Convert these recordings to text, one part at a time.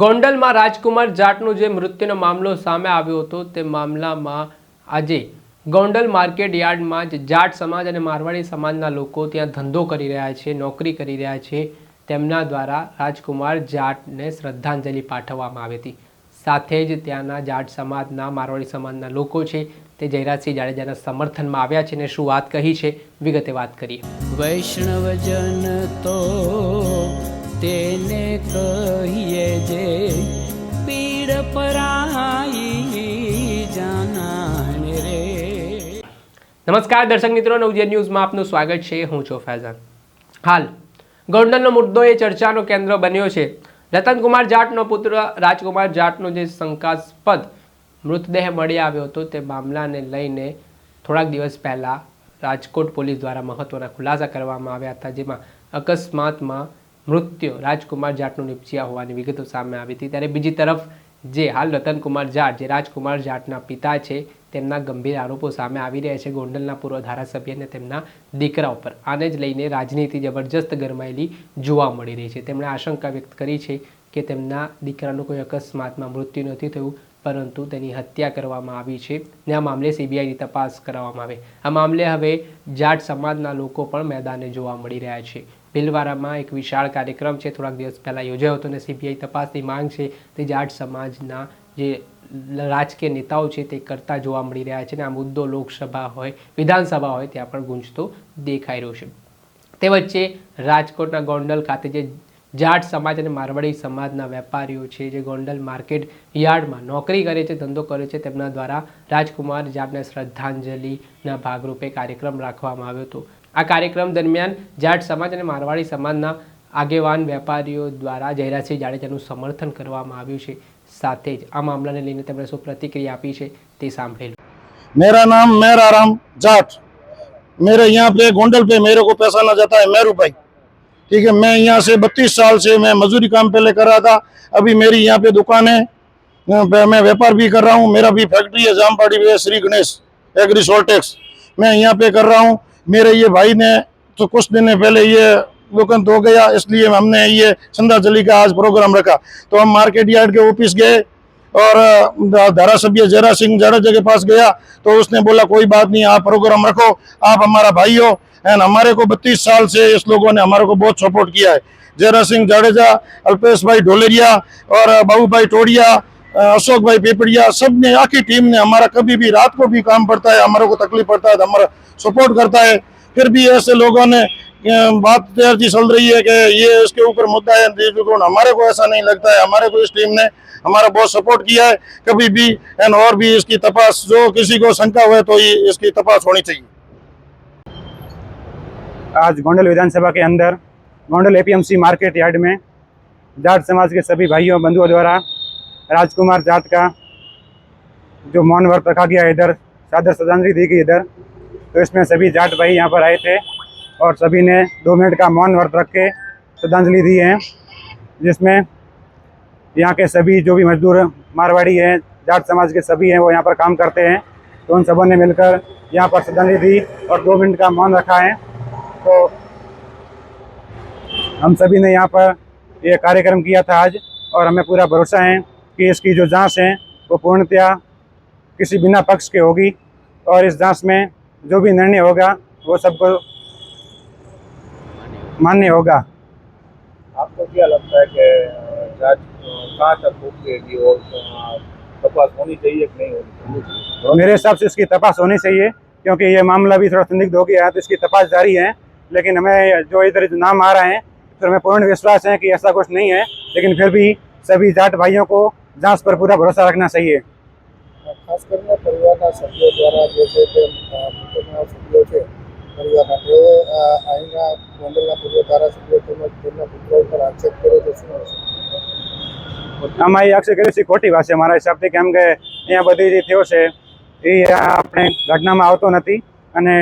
ગોંડલમાં રાજકુમાર જાટનું જે મૃત્યુનો મામલો સામે આવ્યો હતો, તે મામલામાં આજે ગોંડલ માર્કેટ યાર્ડમાં જ જાટ સમાજ અને મારવાડી સમાજના લોકો ત્યાં ધંધો કરી રહ્યા છે, નોકરી કરી રહ્યા છે. તેમના દ્વારા રાજકુમાર જાટને શ્રદ્ધાંજલિ પાઠવવામાં આવી હતી. સાથે જ ત્યાંના જાટ સમાજના, મારવાડી સમાજના લોકો છે, તે જયરાજસિંહ જાડેજાના સમર્થનમાં આવ્યા છે અને શું વાત કહી છે, વિગતે વાત કરીએ. વૈષ્ણવજન તો તેને કહીએ જે પીડ પરાઈ જાનાને રે. નમસ્કાર દર્શક મિત્રો, નવજીવન ન્યૂઝમાં આપનું સ્વાગત છે. હું છું ફૈઝાન. હાલ, ગોંડલનો મુદ્દો એ ચર્ચાનો કેન્દ્ર બન્યો છે. રતનકુમાર જાટનો પુત્ર રાજકુમાર જાટનો જે શંકાસ્પદ મૃતદેહ મળી આવ્યો હતો તે મામલાને લઈને થોડાક દિવસ પહેલાં રાજકોટ પોલીસ દ્વારા મહત્ત્વના ખુલાસા કરવામાં આવ્યા હતા, જેમાં અકસ્માતમાં મૃત્યુ રાજકુમાર જાટનું નિપજ્યા હોવાની વિગતો સામે આવી હતી. ત્યારે બીજી તરફ જે હાલ રતનકુમાર જાટ, જે રાજકુમાર જાટના પિતા છે, તેમના ગંભીર આરોપો સામે આવી રહ્યા છે. ગોંડલના પૂર્વ ધારાસભ્ય અને તેમના દીકરા ઉપર આને જ લઈને રાજનીતિ જબરજસ્ત ગરમાયેલી જોવા મળી રહી છે. તેમણે આશંકા વ્યક્ત કરી છે કે તેમના દીકરાનું કોઈ અકસ્માતમાં મૃત્યુ નથી થયું, પરંતુ તેની હત્યા કરવામાં આવી છે ને આ મામલે સીબીઆઈની તપાસ કરવામાં આવે. આ મામલે હવે જાટ સમાજના લોકો પણ મેદાને જોવા મળી રહ્યા છે. ભીલવાડામાં એક વિશાળ કાર્યક્રમ છે. થોડાક દિવસ પહેલાં યોજાયો હતો અને સીબીઆઈ તપાસની માંગ છે તે જાટ સમાજના જે રાજકીય નેતાઓ છે તે કરતા જોવા મળી રહ્યા છે અને આ મુદ્દો લોકસભા હોય, વિધાનસભા હોય ત્યાં પણ ગુંજતો દેખાઈ રહ્યો છે. તે વચ્ચે રાજકોટના ગોંડલ ખાતે જે જાટ સમાજ અને મારવાડી સમાજના વેપારીઓ છે જે ગોંડલ માર્કેટ યાર્ડમાં નોકરી કરે છે, ધંધો કરે છે, તેમના દ્વારા રાજકુમાર જાટને શ્રદ્ધાંજલિના ભાગરૂપે કાર્યક્રમ રાખવામાં આવ્યો હતો. આ કાર્યક્રમ દરમિયાન જાટ સમાજ અને મારવાડી સમાજના આગેવાન વેપારીઓ દ્વારા જયરાજસિંહ જાડેજાનું સમર્થન કરવામાં આવ્યું છે સાથે જ આ મામલાને લઈને તેમણે શું પ્રતિક્રિયા આપી છે તે સાંભળેલું मेरा नाम मेरा राम जाट मेरे यहाँ पे गोंडल पे मेरे को पैसा ना जाता है मेरू भाई ठीक है मैं यहाँ से बत्तीस साल से मैं मजदूरी काम पहले कर रहा था अभी मेरी यहाँ पे दुकान है यहाँ पे मैं व्यापार भी कर रहा हूँ मेरा भी फैक्ट्री है जामपाड़ी पे श्री गणेश एग्री सोल्टेक्स मैं यहाँ पे कर रहा हूँ मेरे ये भाई ने तो कुछ दिन पहले ये दुकान हो गया, इसलिए हमने ये श्रद्धांजलि का आज प्रोग्राम रखा। तो हम मार्केट यार्ड के ऑफ़िस गए और धारा सभ्य जरा सिंह जाडेजा के पास गया। तो उसने बोला, कोई बात नहीं, आप प्रोग्राम रखो, आप हमारा भाई हो एंड हमारे को बत्तीस साल से इस लोगों ने हमारे को बहुत सपोर्ट किया है। जरा सिंह जाडेजा, अल्पेश भाई ढोलेरिया और बाबू भाई टोडिया अशोक भाई पेपड़िया सबने आखिरी टीम ने हमारा कभी भी रात को भी काम पड़ता है, हमारे को तकलीफ़ पड़ता है तो हमारा सपोर्ट करता है। फिर भी ऐसे लोगों ने बात तैयार चल रही है कि ये इसके ऊपर मुद्दा है हमारे को ऐसा नहीं लगता है। हमारे को इस टीम ने हमारा बहुत सपोर्ट किया है। कभी भी एंड और भी इसकी तपास, जो किसी को शंका हुए तो ये इसकी तपास होनी चाहिए। आज गोंडल विधानसभा के अंदर, गोंडल एपीएमसी मार्केट यार्ड में जाट समाज के सभी भाइयों, बंधुओं द्वारा राजकुमार जाट का जो मौन व्रत रखा गया इधर, सादर श्रद्धांजलि दी गई इधर तो इसमें सभी जाट भाई यहाँ पर आए थे और सभी ने दो मिनट का मौन व्रत रख के श्रद्धांजलि दी है, जिसमें यहाँ के सभी जो भी मजदूर, मारवाड़ी हैं, जाट समाज के सभी हैं, वो यहाँ पर काम करते हैं तो उन सबों ने मिलकर यहाँ पर श्रद्धांजलि दी और दो मिनट का मौन रखा है। तो हम सभी ने यहाँ पर ये कार्यक्रम किया था आज और हमें पूरा भरोसा है। कि इसकी जो जाँच है वो पूर्णतया किसी बिना पक्ष के होगी और इस जाँच में जो भी निर्णय होगा वो सबको मान्य होगा। आपको क्या लगता है कि जाँच कहाँ तक पहुँचेगी और तपास होनी चाहिए कि नहीं होनी चाहिए? मेरे हिसाब से इसकी तपास होनी चाहिए क्योंकि ये मामला भी थोड़ा संदिग्ध हो गया है तो इसकी तपास जारी है लेकिन हमें जो इधर नाम आ रहा है फिर हमें पूर्ण विश्वास है कि ऐसा कुछ नहीं है लेकिन फिर भी सभी जाट भाइयों को जांच पर पूरा भरोसा रखना चाहिए ખાસ કરીને પરિવારના સભ્યો દ્વારા જે છે તે અ, મૃતકના સભ્યો છે પરિવારના તેઓએ અ, અહીંના ગોંડલના પૂર્વ ધારાસભ્યો તેમજ તેમના પુત્ર ઉપર આક્ષેપ કર્યો તો શું હશે આમાં એ આક્ષેપ કર્યો છે ખોટી વાત છે મારા હિસાબથી કેમ કે અહીંયા બધી જે થયો છે એ આપણે ઘટનામાં આવતો નથી અને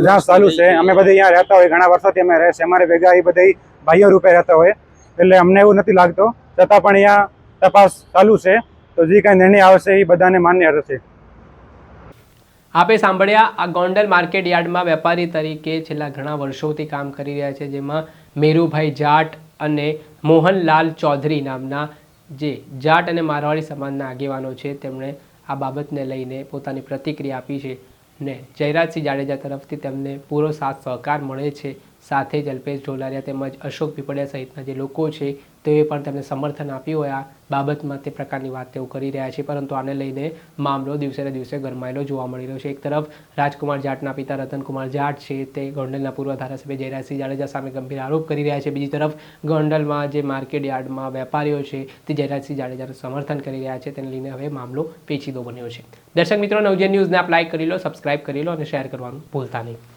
જાંચ ચાલુ છે અમે બધી અહીંયા રહેતા હોય ઘણા વર્ષોથી અમે રહે છે અમારે ભેગા એ બધી ભાઈઓ રૂપે રહેતા હોય એટલે અમને એવું નથી લાગતો છતાં પણ અહીંયા તપાસ ચાલુ છે, તો જે કાંઈ નિર્ણય આવશે એ બધાને માન્ય રહેશે. આપે સાંભળ્યા, આ ગોંડલ માર્કેટ યાર્ડમાં વેપારી તરીકે છેલ્લા ઘણા વર્ષોથી કામ કરી રહ્યા છે, જેમાં મેરુભાઈ જાટ અને મોહનલાલ ચૌધરી નામના જે જાટ અને મારવાડી સમાજના આગેવાનો છે, તેમણે આ બાબતને લઈને પોતાની પ્રતિક્રિયા આપી છે ને જયરાજસિંહ જાડેજા તરફથી તેમને પૂરો સાથ સહકાર મળે છે સાથે જ અલ્પેશ ઢોલારિયા તેમજ અશોક પીપળિયા સહિતના જે લોકો છે, તેઓએ પણ તેમને સમર્થન આપ્યું હોય આ બાબતમાં તે પ્રકારની વાત તેઓ કરી રહ્યા છે. પરંતુ આને લઈને મામલો દિવસે ને દિવસે ગરમાયેલો જોવા મળી રહ્યો છે. એક તરફ રાજકુમાર જાટના પિતા રતનકુમાર જાટ છે, તે ગોંડલના પૂર્વ ધારાસભ્ય જયરાજસિંહ જાડેજા સામે ગંભીર આરોપ કરી રહ્યા છે. બીજી તરફ ગોંડલમાં જે માર્કેટ યાર્ડમાં વેપારીઓ છે, તે જયરાજસિંહ જાડેજાનું સમર્થન કરી રહ્યા છે. તેને લઈને હવે મામલો પેચીદો બન્યો છે. દર્શક મિત્રો નવજે ન્યૂઝને આપ લાઇક કરી લો સબસ્ક્રાઇબ કરી લો અને શેર કરવાનું ભૂલતા નહીં.